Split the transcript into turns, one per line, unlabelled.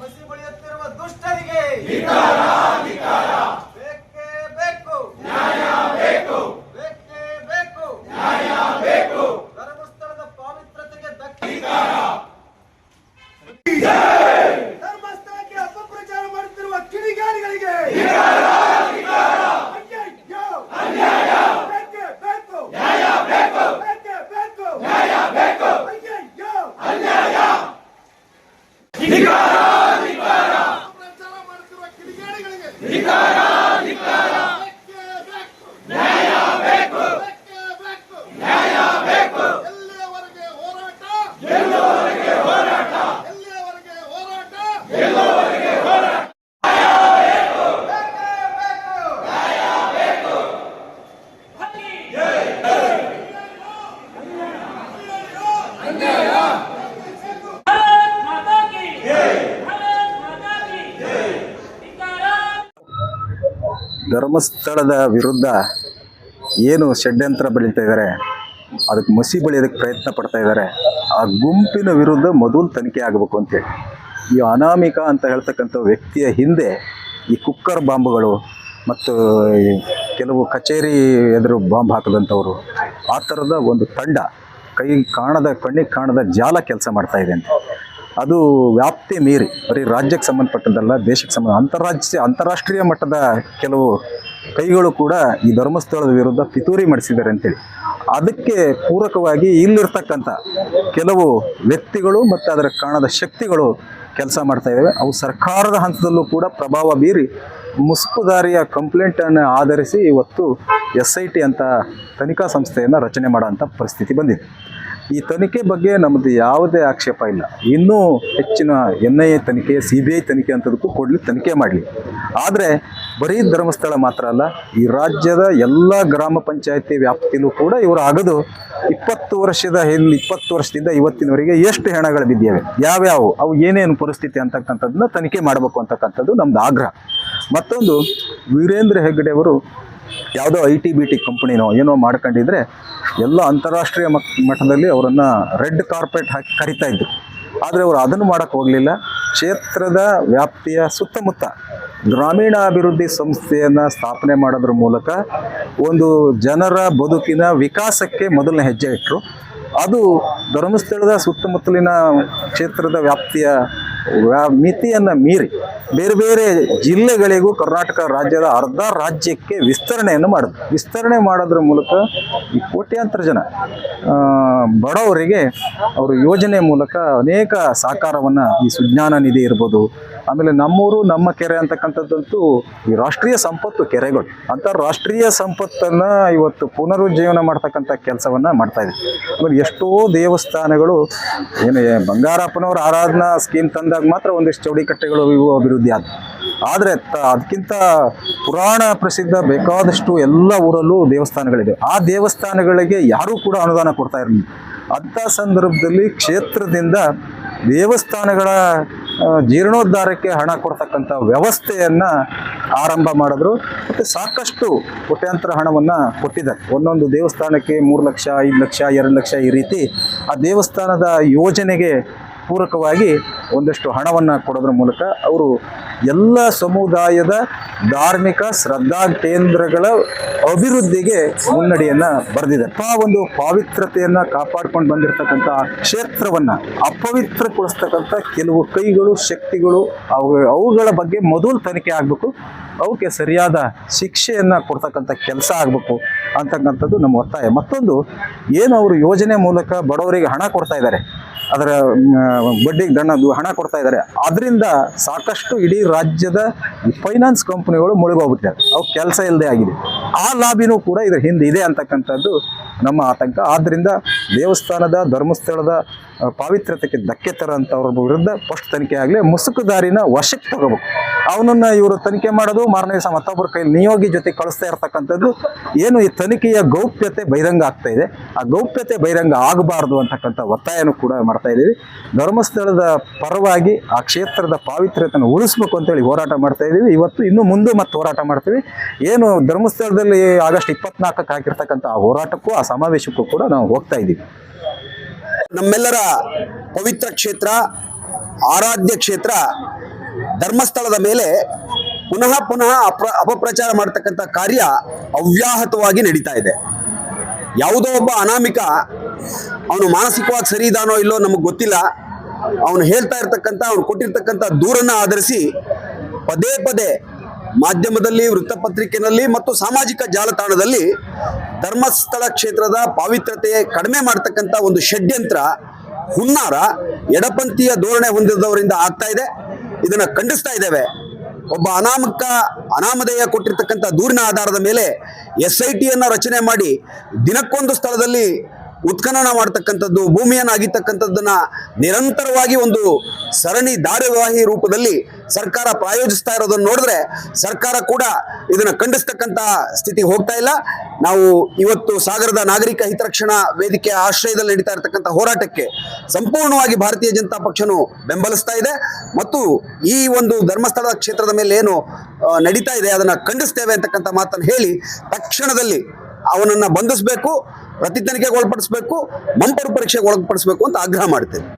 ಬಸಿ ಬಳಿಯುತ್ತಿರುವ ದುಷ್ಟರಿಗೆ ಬೇಕೇ ಬೇಕು. ಬೇಕೇ ಬೇಕು. ಧರ್ಮಸ್ಥಳದ ಪಾವಿತ್ರತೆಗೆ ಧಕ್ಕೆ.
ಧರ್ಮಸ್ಥಳದ ವಿರುದ್ಧ ಏನು ಷಡ್ಯಂತ್ರ ಬೆಳೀತಾ ಇದ್ದಾರೆ ಅದಕ್ಕೆ ಮಸಿ ಬೆಳೆಯೋದಕ್ಕೆ ಪ್ರಯತ್ನ ಪಡ್ತಾ ಇದ್ದಾರೆ ಆ ಗುಂಪಿನ ವಿರುದ್ಧ ಮೊದಲು ತನಿಖೆ ಆಗಬೇಕು ಅಂತೇಳಿ ಈ ಅನಾಮಿಕ ಅಂತ ಹೇಳ್ತಕ್ಕಂಥ ವ್ಯಕ್ತಿಯ ಹಿಂದೆ ಈ ಕುಕ್ಕರ್ ಬಾಂಬ್ಗಳು ಮತ್ತು ಕೆಲವು ಕಚೇರಿ ಎದುರು ಬಾಂಬ್ ಹಾಕಿದಂಥವ್ರು, ಆ ಥರದ ಒಂದು ತಂಡ ಕೈ ಕಾಣದ, ಕಣ್ಣಿಗೆ ಕಾಣದ ಜಾಲ ಕೆಲಸ ಮಾಡ್ತಾ ಇದೆ ಅಂತ. ಅದು ವ್ಯಾಪ್ತಿ ಮೀರಿ, ಬರೀ ರಾಜ್ಯಕ್ಕೆ ಸಂಬಂಧಪಟ್ಟದ್ದಲ್ಲ, ದೇಶಕ್ಕೆ ಸಂಬಂಧ, ಅಂತಾರಾಜ್ಯ, ಅಂತಾರಾಷ್ಟ್ರೀಯ ಮಟ್ಟದ ಕೆಲವು ಕೈಗಳು ಕೂಡ ಈ ಧರ್ಮಸ್ಥಳದ ವಿರುದ್ಧ ಪಿತೂರಿ ಮಾಡಿಸಿದ್ದಾರೆ ಅಂತೇಳಿ. ಅದಕ್ಕೆ ಪೂರಕವಾಗಿ ಇಲ್ಲಿರ್ತಕ್ಕಂಥ ಕೆಲವು ವ್ಯಕ್ತಿಗಳು ಮತ್ತು ಅದರ ಕಾಣದ ಶಕ್ತಿಗಳು ಕೆಲಸ ಮಾಡ್ತಾ ಇದ್ದಾವೆ ಅವು ಸರ್ಕಾರದ ಹಂತದಲ್ಲೂ ಕೂಡ ಪ್ರಭಾವ ಬೀರಿ ಮುಸುಕುದಾರಿಯ ಕಂಪ್ಲೇಂಟನ್ನು ಆಧರಿಸಿ ಇವತ್ತು ಎಸ್ ಐ ಟಿ ಅಂತ ತನಿಖಾ ಸಂಸ್ಥೆಯನ್ನು ರಚನೆ ಮಾಡೋಂಥ ಪರಿಸ್ಥಿತಿ ಬಂದಿದೆ. ಈ ತನಿಖೆ ಬಗ್ಗೆ ನಮ್ಮದು ಯಾವುದೇ ಆಕ್ಷೇಪ ಇಲ್ಲ. ಇನ್ನೂ ಹೆಚ್ಚಿನ ಎನ್ ಐ ಎ ತನಿಖೆ ಸಿ ಬಿ ಐ ತನಿಖೆ ಅಂಥದ್ದಕ್ಕೂ ಕೊಡಲಿ ತನಿಖೆ ಮಾಡಲಿ. ಆದರೆ ಬರೀ ಧರ್ಮಸ್ಥಳ ಮಾತ್ರ ಅಲ್ಲ, ಈ ರಾಜ್ಯದ ಎಲ್ಲ ಗ್ರಾಮ ಪಂಚಾಯತಿ ವ್ಯಾಪ್ತಿಯಲ್ಲೂ ಕೂಡ ಇವರು ಆಗದು ಇಪ್ಪತ್ತು ವರ್ಷದ ಹಿಂದೆ, ಇಪ್ಪತ್ತು ವರ್ಷದಿಂದ ಇವತ್ತಿನವರೆಗೆ ಎಷ್ಟು ಹೆಣಗಳು ಬಿದ್ದಿವೆ, ಯಾವ್ಯಾವು, ಅವು ಏನೇನು ಪರಿಸ್ಥಿತಿ ಅಂತಕ್ಕಂಥದ್ದನ್ನ ತನಿಖೆ ಮಾಡಬೇಕು ಅಂತಕ್ಕಂಥದ್ದು ನಮ್ದು ಆಗ್ರಹ. ಮತ್ತೊಂದು, ವೀರೇಂದ್ರ ಹೆಗ್ಗಡೆ ಅವರು ಯಾವುದೋ ಐ ಟಿ ಬಿ ಟಿ ಕಂಪ್ನಿನೋ ಏನೋ ಮಾಡ್ಕೊಂಡಿದ್ರೆ ಎಲ್ಲ ಅಂತಾರಾಷ್ಟ್ರೀಯ ಮಟ್ ಮಟ್ಟದಲ್ಲಿ ಅವರನ್ನು ರೆಡ್ ಕಾರ್ಪೆಟ್ ಹಾಕಿ ಕರಿತಾ ಇದ್ರು. ಆದರೆ ಅವರು ಅದನ್ನು ಮಾಡೋಕ್ಕೆ ಹೋಗಲಿಲ್ಲ. ಕ್ಷೇತ್ರದ ವ್ಯಾಪ್ತಿಯ ಸುತ್ತಮುತ್ತ ಗ್ರಾಮೀಣಾಭಿವೃದ್ಧಿ ಸಂಸ್ಥೆಯನ್ನು ಸ್ಥಾಪನೆ ಮಾಡೋದ್ರ ಮೂಲಕ ಒಂದು ಜನರ ಬದುಕಿನ ವಿಕಾಸಕ್ಕೆ ಮೊದಲನೇ ಹೆಜ್ಜೆ ಇಟ್ಟರು ಅದು ಧರ್ಮಸ್ಥಳದ ಸುತ್ತಮುತ್ತಲಿನ ಕ್ಷೇತ್ರದ ವ್ಯಾಪ್ತಿಯ ವ್ಯಾ ಮಿತಿಯನ್ನು ಮೀರಿ ಬೇರೆ ಬೇರೆ ಜಿಲ್ಲೆಗಳಿಗೂ ಕರ್ನಾಟಕ ರಾಜ್ಯದ ಅರ್ಧ ರಾಜ್ಯಕ್ಕೆ ವಿಸ್ತರಣೆಯನ್ನು ಮಾಡಿದ್ರು. ವಿಸ್ತರಣೆ ಮಾಡೋದ್ರ ಮೂಲಕ ಈ ಕೋಟ್ಯಾಂತರ ಜನ ಬಡವರಿಗೆ ಅವರು ಯೋಜನೆ ಮೂಲಕ ಅನೇಕ ಸಹಕಾರವನ್ನು ಈ ಸುಜ್ಞಾನ ನಿಧಿ ಇರ್ಬೋದು. ಆಮೇಲೆ ನಮ್ಮೂರು, ನಮ್ಮ ಕೆರೆ ಅಂತಕ್ಕಂಥದ್ದಂತೂ ಈ ರಾಷ್ಟ್ರೀಯ ಸಂಪತ್ತು ಕೆರೆಗಳು. ಅಂತಾರಾಷ್ಟ್ರೀಯ ಸಂಪತ್ತನ್ನು ಇವತ್ತು ಪುನರುಜ್ಜೀವನ ಮಾಡ್ತಕ್ಕಂಥ ಕೆಲಸವನ್ನು ಮಾಡ್ತಾ ಇದೆ. ಆಮೇಲೆ ಎಷ್ಟೋ ದೇವಸ್ಥಾನಗಳು, ಏನು ಬಂಗಾರಪ್ಪನವರು ಆರಾಧನಾ ಸ್ಕೀಮ್ ತಂದಾಗ ಮಾತ್ರ ಒಂದಿಷ್ಟು ಚೌಡಿಕಟ್ಟೆಗಳು ಇವು ಅಭಿವೃದ್ಧಿ ಆದ ಆದರೆ ಅದಕ್ಕಿಂತ ಪುರಾಣ ಪ್ರಸಿದ್ಧ ಬೇಕಾದಷ್ಟು ಎಲ್ಲ ಊರಲ್ಲೂ ದೇವಸ್ಥಾನಗಳಿದೆ ಆ ದೇವಸ್ಥಾನಗಳಿಗೆ ಯಾರೂ ಕೂಡ ಅನುದಾನ ಕೊಡ್ತಾ ಇರಲಿಲ್ಲ. ಅಂಥ ಸಂದರ್ಭದಲ್ಲಿ ಕ್ಷೇತ್ರದಿಂದ ದೇವಸ್ಥಾನಗಳ ಜೀರ್ಣೋದ್ಧಾರಕ್ಕೆ ಹಣ ಕೊಡ್ತಕ್ಕಂಥ ವ್ಯವಸ್ಥೆಯನ್ನು ಆರಂಭ ಮಾಡಿದ್ರು. ಮತ್ತು ಸಾಕಷ್ಟು ಕೋಟ್ಯಾಂತರ ಹಣವನ್ನು ಕೊಟ್ಟಿದ್ದಾರೆ. ಒಂದೊಂದು ದೇವಸ್ಥಾನಕ್ಕೆ ಮೂರು ಲಕ್ಷ, ಐದು ಲಕ್ಷ, ಎರಡು ಲಕ್ಷ ಈ ರೀತಿ ಆ ದೇವಸ್ಥಾನದ ಯೋಜನೆಗೆ ಪೂರಕವಾಗಿ ಒಂದಷ್ಟು ಹಣವನ್ನು ಕೊಡೋದ್ರ ಮೂಲಕ ಅವರು ಎಲ್ಲ ಸಮುದಾಯದ ಧಾರ್ಮಿಕ ಶ್ರದ್ಧಾ ಕೇಂದ್ರಗಳ ಅಭಿವೃದ್ಧಿಗೆ ಮುನ್ನಡಿಯನ್ನು ಬರೆದಿದೆ ಆ ಒಂದು ಪಾವಿತ್ರತೆಯನ್ನು ಕಾಪಾಡ್ಕೊಂಡು ಬಂದಿರತಕ್ಕಂಥ ಕ್ಷೇತ್ರವನ್ನು, ಅಪವಿತ್ರಗೊಳಿಸ್ತಕ್ಕಂಥ ಕೆಲವು ಕೈಗಳು, ಶಕ್ತಿಗಳು, ಅವು, ಅವುಗಳ ಬಗ್ಗೆ ಮೊದಲು ತನಿಖೆ ಆಗಬೇಕು ಅವಕ್ಕೆ ಸರಿಯಾದ ಶಿಕ್ಷೆಯನ್ನು ಕೊಡ್ತಕ್ಕಂಥ ಕೆಲಸ ಆಗಬೇಕು ಅಂತಕ್ಕಂಥದ್ದು ನಮ್ಮ ಒತ್ತಾಯ. ಮತ್ತೊಂದು, ಏನು ಅವರು ಯೋಜನೆ ಮೂಲಕ ಬಡವರಿಗೆ ಹಣ ಕೊಡ್ತಾ ಇದ್ದಾರೆ? ಅದರ ಬಡ್ಡಿ ಬಡ್ಡಿಗೆ ದಣ್ಣದು ಹಣ ಕೊಡ್ತಾ ಇದ್ದಾರೆ. ಅದರಿಂದ ಸಾಕಷ್ಟು ಇಡೀ ರಾಜ್ಯದ ಫೈನಾನ್ಸ್ ಕಂಪನಿಗಳು ಮುಳುಗೋಗ್ಬಿಟ್ಟಿದ್ದಾರೆ ಅವು ಕೆಲಸ ಇಲ್ಲದೆ ಆಗಿದೆ. ಆ ಲಾಭಿನೂ ಕೂಡ ಇದ್ರ ಹಿಂದೆ ಇದೆ ಅಂತಕ್ಕಂಥದ್ದು ನಮ್ಮ ಆತಂಕ. ಆದ್ದರಿಂದ ದೇವಸ್ಥಾನದ, ಧರ್ಮಸ್ಥಳದ ಪಾವಿತ್ರ್ಯತೆಗೆ ಧಕ್ಕೆ ತರೋಂಥವ್ರ ವಿರುದ್ಧ ಫಸ್ಟ್ ತನಿಖೆ ಆಗಲಿ ಮುಸುಕುದಾರಿನ ವಶಕ್ಕೆ ತಗೋಬೇಕು. ಅವನನ್ನು ಇವರು ತನಿಖೆ ಮಾಡೋದು, ಮಾರನೇ ದಿವಸ ಮತ್ತೊಬ್ಬರ ಕೈ ನಿಯೋಗಿ ಜೊತೆ ಕಳಿಸ್ತಾ ಇರ್ತಕ್ಕಂಥದ್ದು ಏನು ಈ ತನಿಖೆಯ ಗೌಪ್ಯತೆ ಬಹಿರಂಗ ಆಗ್ತಾ ಇದೆ. ಆ ಗೌಪ್ಯತೆ ಬಹಿರಂಗ ಆಗಬಾರ್ದು ಅಂತಕ್ಕಂಥ ಒತ್ತಾಯನೂ ಕೂಡ ಮಾಡ್ತಾ ಇದ್ದೀವಿ. ಧರ್ಮಸ್ಥಳದ ಪರವಾಗಿ ಆ ಕ್ಷೇತ್ರದ ಪಾವಿತ್ರ್ಯತೆಯನ್ನು ಉಳಿಸ್ಬೇಕು ಅಂತೇಳಿ ಹೋರಾಟ ಮಾಡ್ತಾ ಇದ್ದೀವಿ. ಇವತ್ತು ಇನ್ನೂ ಮುಂದೆ ಮತ್ತೆ ಹೋರಾಟ ಮಾಡ್ತೀವಿ. ಏನು ಧರ್ಮಸ್ಥಳದಲ್ಲಿ ಆಗಸ್ಟ್ ಇಪ್ಪತ್ನಾಲ್ಕಕ್ಕೆ ಹಾಕಿರ್ತಕ್ಕಂಥ ಆ ಹೋರಾಟಕ್ಕೂ, ಆ ಸಮಾವೇಶಕ್ಕೂ ಕೂಡ ನಾವು ಹೋಗ್ತಾ ಇದ್ದೀವಿ.
ನಮ್ಮೆಲ್ಲರ ಪವಿತ್ರ ಕ್ಷೇತ್ರ, ಆರಾಧ್ಯ ಕ್ಷೇತ್ರ, ಧರ್ಮಸ್ಥಳದ ಮೇಲೆ ಪುನಃ ಪುನಃ ಅಪ್ರ, ಅಪಪ್ರಚಾರ ಮಾಡತಕ್ಕಂಥ ಕಾರ್ಯ ಅವ್ಯಾಹತವಾಗಿ ನಡೀತಾ ಇದೆ. ಯಾವುದೋ ಒಬ್ಬ ಅನಾಮಿಕ ಅವನು ಮಾನಸಿಕವಾಗಿ ಸರಿ ಇದಾನೋ ಇಲ್ಲೋ ನಮಗೆ ಗೊತ್ತಿಲ್ಲ. ಅವನು ಹೇಳ್ತಾ ಇರ್ತಕ್ಕಂಥ, ಅವನು ಕೊಟ್ಟಿರ್ತಕ್ಕಂಥ ದೂರನ್ನ ಆಧರಿಸಿ ಪದೇ ಪದೇ ಮಾಧ್ಯಮದಲ್ಲಿ ವೃತ್ತಪತ್ರಿಕೆಯಲ್ಲಿ ಮತ್ತು ಸಾಮಾಜಿಕ ಜಾಲತಾಣದಲ್ಲಿ ಧರ್ಮಸ್ಥಳ ಕ್ಷೇತ್ರದ ಪಾವಿತ್ರತೆ ಕಡಿಮೆ ಮಾಡತಕ್ಕಂಥ ಒಂದು ಷಡ್ಯಂತ್ರ, ಹುನ್ನಾರ, ಎಡಪಂಥೀಯ ಧೋರಣೆ ಹೊಂದಿದವರಿಂದ ಆಗ್ತಾ ಇದೆ. ಇದನ್ನು ಖಂಡಿಸ್ತಾ ಇದ್ದೇವೆ. ಒಬ್ಬ ಅನಾಮಕ, ಅನಾಮಧೇಯ ಕೊಟ್ಟಿರ್ತಕ್ಕಂಥ ದೂರಿನ ಆಧಾರದ ಮೇಲೆ ಎಸ್ ಐ ಟಿಯನ್ನು ರಚನೆ ಮಾಡಿ ದಿನಕ್ಕೊಂದು ಸ್ಥಳದಲ್ಲಿ ಉತ್ಖನನ ಮಾಡ್ತಕ್ಕಂಥದ್ದು ಭೂಮಿಯನ್ನು ಅಗಿತಕ್ಕಂಥದ್ದನ್ನ ನಿರಂತರವಾಗಿ ಒಂದು ಸರಣಿ ಧಾರಾವಾಹಿ ರೂಪದಲ್ಲಿ ಸರ್ಕಾರ ಪ್ರಾಯೋಜಿಸ್ತಾ ಇರೋದನ್ನು ನೋಡಿದ್ರೆ ಸರ್ಕಾರ ಕೂಡ ಇದನ್ನ ಖಂಡಿಸ್ತಕ್ಕಂಥ ಸ್ಥಿತಿ ಹೋಗ್ತಾ ಇಲ್ಲ. ನಾವು ಇವತ್ತು ಸಾಗರದ ನಾಗರಿಕ ಹಿತರಕ್ಷಣಾ ವೇದಿಕೆಯ ಆಶ್ರಯದಲ್ಲಿ ನಡೀತಾ ಇರತಕ್ಕಂಥ ಹೋರಾಟಕ್ಕೆ ಸಂಪೂರ್ಣವಾಗಿ ಭಾರತೀಯ ಜನತಾ ಪಕ್ಷನು ಬೆಂಬಲಿಸ್ತಾ ಇದೆ. ಮತ್ತು ಈ ಒಂದು ಧರ್ಮಸ್ಥಳ ಕ್ಷೇತ್ರದ ಮೇಲೆ ಏನು ನಡೀತಾ ಇದೆ, ಅದನ್ನ ಖಂಡಿಸ್ತೇವೆ ಅಂತಕ್ಕಂಥ ಮಾತನ್ನು ಹೇಳಿ ತಕ್ಷಣದಲ್ಲಿ ಅವನನ್ನ ಬಂಧಿಸಬೇಕು. ಪ್ರತಿ ತನಿಖೆಗೆ ಒಳಪಡಿಸಬೇಕು ಮಂಪರು ಪರೀಕ್ಷೆಗೆ ಒಳಪಡಿಸಬೇಕು ಅಂತ ಆಗ್ರಹ ಮಾಡ್ತೇವೆ